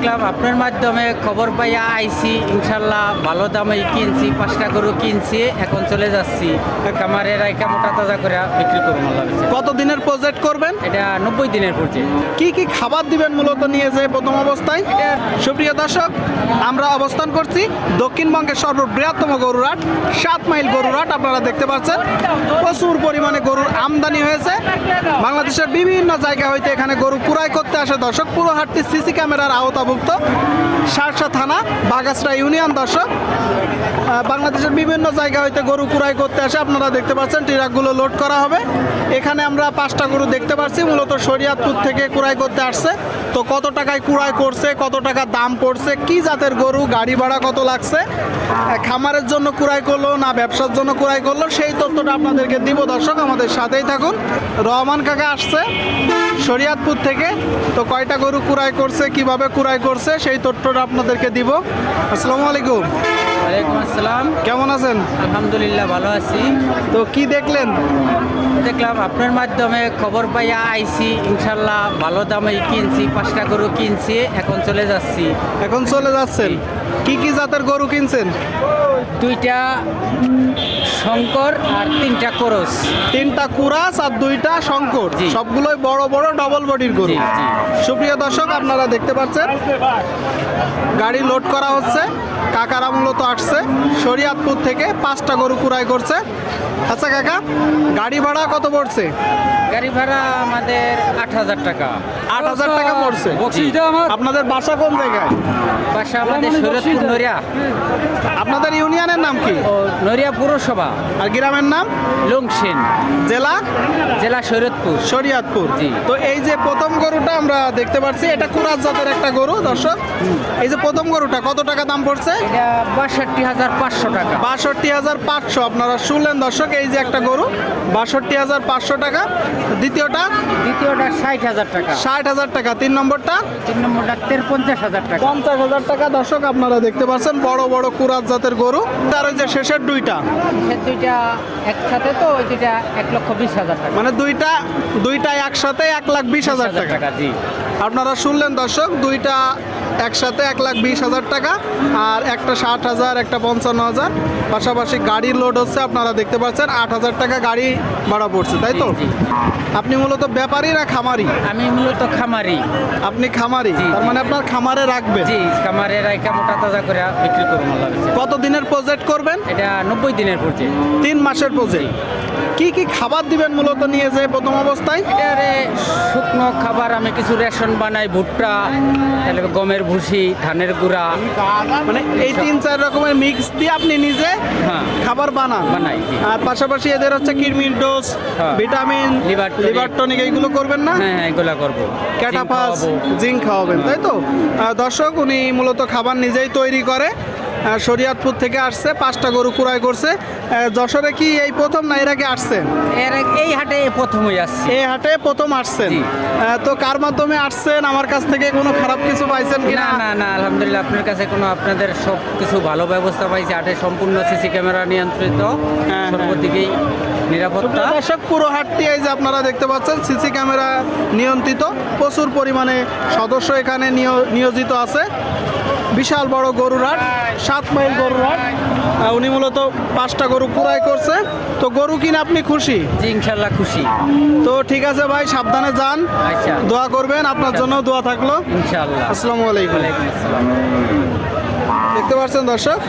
দেখলাম আপনার মাধ্যমে খবর পাইয়া আইছি ইনশাল্লাহ ভালো দামে কিনছি পাঁচটা গরু কিনছি এখন চলে যাচ্ছি। খামারে রাইকা মোটা তাজা করে বিক্রি করব। কত দিনের প্রজেক্ট করবেন? এটা নব্বই দিনের পর্যায়ে কি কি খাবার দিবেন মূলত নিয়ে যে প্রথম অবস্থায়? সুপ্রিয় দর্শক আমরা অবস্থান করছি দক্ষিণবঙ্গের সর্ববৃহত্তম গরুরাট সাত মাইল গরুরাট আপনারা দেখতে পাচ্ছেন। প্রচুর পরিমাণে গরুর আমদানি হয়েছে। বাংলাদেশের বিভিন্ন জায়গা হইতে এখানে গরু কুড়াই করতে আসে। দর্শক পুরো হাটটি সিসি ক্যামেরার voltar. সারসা থানা বাগাসরা ইউনিয়ন দর্শক। বাংলাদেশের বিভিন্ন জায়গা হইতে গরু কুড়াই করতে আসে, আপনারা দেখতে পাচ্ছেন, ট্রাকগুলো লোড করা হবে। এখানে আমরা পাঁচটা গরু দেখতে পাচ্ছি মূলত শরিয়াতপুর থেকে কুড়াই করতে আসছে। তো কত টাকায় কুড়াই করছে, কত টাকা দাম পড়ছে, কি জাতের গরু, গাড়ি ভাড়া কত লাগছে খামারের জন্য কুড়াই করল না ব্যবসার জন্য কুড়াই করল, সেই তথ্যটা আপনাদেরকে দিব দর্শক, আমাদের সাথেই থাকুন। রহমান কাকা আসছে শরিয়াতপুর থেকে, তো কয়টা গরু কুড়াই করছে, কীভাবে কুড়াই করছে, সেই তথ্যটা আপনাদেরকে দিব। আসসালামু আলাইকুম। ওয়ালাইকুম আসসালাম। কেমন আছেন? আলহামদুলিল্লাহ ভালো আছি। তো কি দেখলেন? দেখলাম আপনার মাধ্যমে খবর পাইয়া আইছি ইনশাল্লাহ ভালো দামে কিনছি পাঁচটা গরু কিনছি এখন চলে যাচ্ছি। এখন চলে যাচ্ছেন। কি কি জাতের গরু কিনছেন? দুইটা শঙ্কর আর তিনটা করস। তিনটা কুরাস আর দুইটা শঙ্কর। সবগুলোই বড় বড় ডবল বডির গরু। সুপ্রিয় দর্শক আপনারা দেখতে পাচ্ছেন গাড়ি লোড করা হচ্ছে কাকারা মূলত আসছে শরিয়াতপুর থেকে পাঁচটা গরু কুড়াই করছে। আচ্ছা কাকা গাড়ি ভাড়া কত পড়ছে? গাড়ি ভাড়া আমাদের আট হাজার টাকা। আট হাজার টাকা পড়ছে। আপনাদের বাসা কোন জায়গায়? বাসা আমাদের শরীয়তপুর নড়িয়া। আপনাদের ইউনিয়নের নাম কি? ও নড়িয়া পৌরসভা। আর গ্রামের নাম? লংসেন। জেলা? জেলা শরীয়তপুর শরিয়াতপুর। জি। তো এই যে প্রথম গরুটা আমরা দেখতে পাচ্ছি এটা কুরাজ জাতের একটা গরু দর্শক। এই যে প্রথম গরুটা কত টাকা দাম পড়ছে? বাষট্টি হাজার পাঁচশো টাকা। বাষট্টি হাজার পাঁচশো আপনারা শুনলেন দর্শক এই যে একটা গরু বাষট্টি হাজার পাঁচশো টাকা। দ্বিতীয়টা? দ্বিতীয়টা ষাট হাজার টাকা। ষাট হাজার টাকা। তিন নম্বরটা? তিন নম্বরটা তের পঞ্চাশ হাজার টাকা। পঞ্চাশ হাজার টাকা দর্শক আপনারা দেখতে পাচ্ছেন বড় বড় কুরাজ জাতের গরু। তার ওই যে শেষের দুইটা। সে দুইটা একসাথে তো দুইটা এক লক্ষ বিশ হাজার টাকা। মানে দুইটা দুইটা একসাথে এক লাখ বিশ হাজার টাকা। জি। আপনারা শুনলেন দর্শক দুইটা একসাথে এক লাখ বিশ হাজার টাকা আর একটা ষাট হাজার একটা পঞ্চান্ন হাজার। পাশাপাশি গাড়ির লোড হচ্ছে আপনারা দেখতে পাচ্ছেন আট হাজার টাকা গাড়ি ভাড়া পড়ছে তাই তো। আপনি মূলত ব্যাপারী না খামারি? আমি মূলত খামারি। আপনি খামারি তার মানে আপনার খামারে রাখবেন? জি খামারে রাইকা মোটা তাজা করে বিক্রি করব কত দিনের প্রজেক্ট করবেন? এটা নব্বই দিনের পর্যায়ে তিন মাসের প্রজেক্ট কি কি খাবার দিবেন মূলত নিয়ে যে প্রথম অবস্থায়? এটারে শুকনো খাবার আমি কিছু রেশন বানাই ভুট্টা তাহলে গমের ভুসি ধানের গুঁড়া। মানে এই তিন চার রকমের মিক্স দিয়ে আপনি নিজে হ্যাঁ। খাবার বানান। বানাই, আর পাশাপাশি এদের হচ্ছে কিরমির ডোজ হ্যাঁ। ভিটামিন লিভার লিভার টনিক এইগুলো করবেন না? হ্যাঁ হ্যাঁ এগুলা করব। ক্যাটাফাস জিঙ্ক খাওয়াবো। খাওয়াবেন তাই তো? দর্শক উনি মূলত খাবার নিজেই তৈরি করে। শরিয়াতপুর থেকে আসছে পাঁচটা গরু ক্রয় করছে। যশোরে কি এই প্রথম না এর আগে আসছেন? এই হাটে প্রথমই আসছি। এই হাটে প্রথম আসছেন। তো কার মাধ্যমে আসছেন? আমার কাছ থেকে কোনো খারাপ কিছু পাইছেন কি না না না আলহামদুলিল্লাহ আপনার কাছে কোনো আপনাদের সব কিছু ভালো ব্যবস্থা পাইছে। হাটে সম্পূর্ণ সিসি ক্যামেরা নিয়ন্ত্রিত। হ্যাঁ। সর্বদিকেই নিরাপত্তা। দর্শক পুরো হাটটি এই যে আপনারা দেখতে পাচ্ছেন সিসি ক্যামেরা নিয়ন্ত্রিত। প্রচুর পরিমাণে সদস্য এখানে নিয়- নিয়োজিত আছে। বিশাল বড় গরুর হাট সাত মাইল গরুর হাট উনি মূলত পাঁচটা গরু পুরাই করছে। তো গরু কিনে আপনি খুশি? জি ইনশাল্লাহ খুশি। তো ঠিক আছে ভাই সাবধানে যান। আচ্ছা। দোয়া করবেন আপনার জন্য দোয়া থাকল। ইনশাল্লাহ আসসালামু আলাইকুম। দেখতে পাচ্ছেন দর্শক?